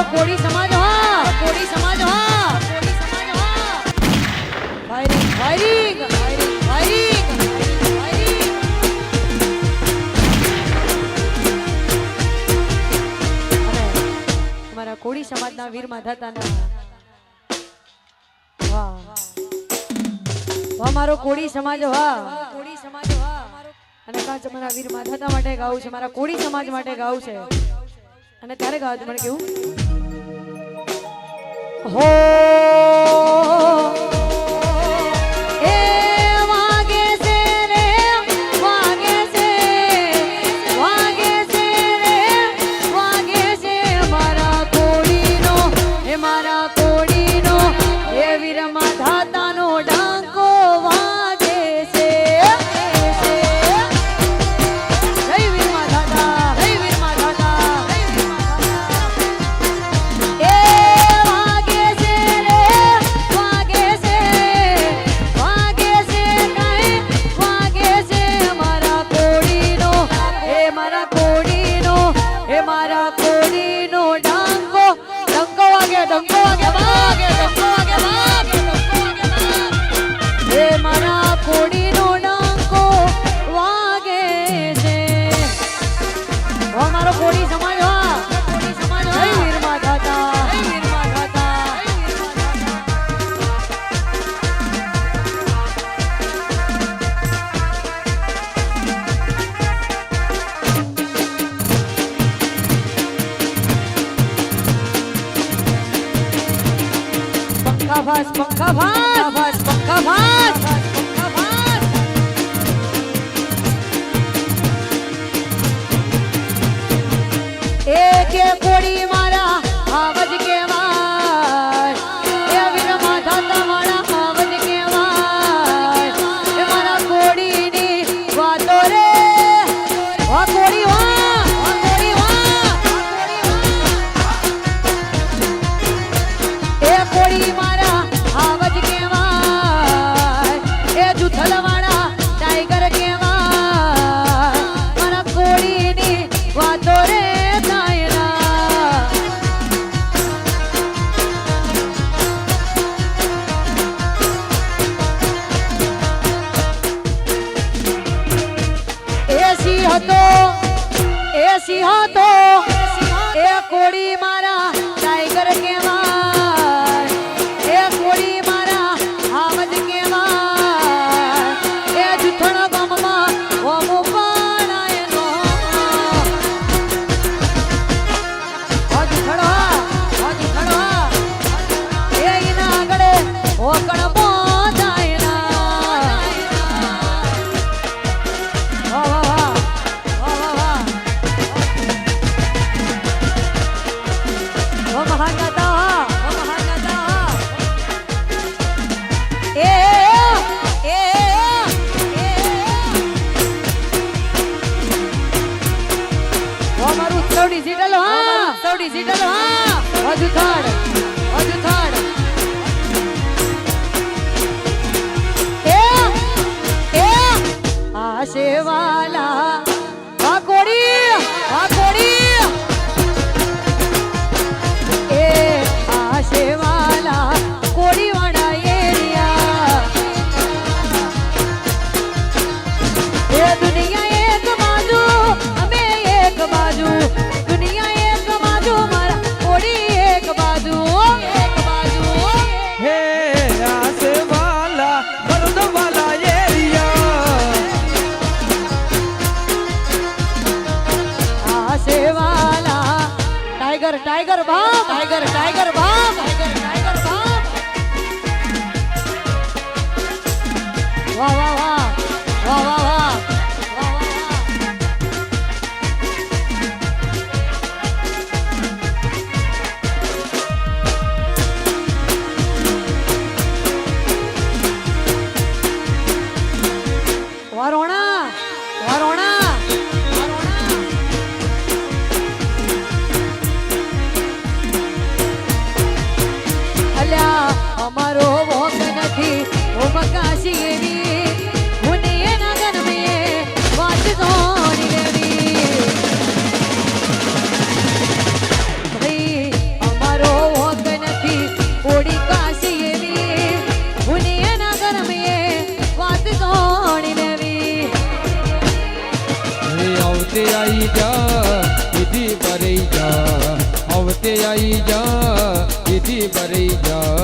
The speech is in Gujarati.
તો કોળી સમાજ હા, કોળી સમાજ હો, કોળી સમાજ હો. ફાયરિંગ ફાયરિંગ કોળી સમાજના વીર થતા ના વાહ, મારો કોળી સમાજ, વાહ. કોળી સમાજ, વાહ. અને કાચ મારા વીર માધાતા માટે ગાવું છે, મારા કોળી સમાજ માટે ગાવું છે. અને ત્યારે ગાવ મને કેવું? Oh! đồng đua nhà bác nhà đồng ભસ પંખા ભસ ભસ પંખા ભસ ayúdala ડિજિટલ હા સૌ ડિજિટલ હા હજુ થર્ડ હજુ થર્ડ એ એ આ સેવાલા બાપ. ટાઈગર ટાઈગર બાપ. આવતે આઈ જા દીદી ભરી જા આવતે આઈ જા દીદી ભરી જા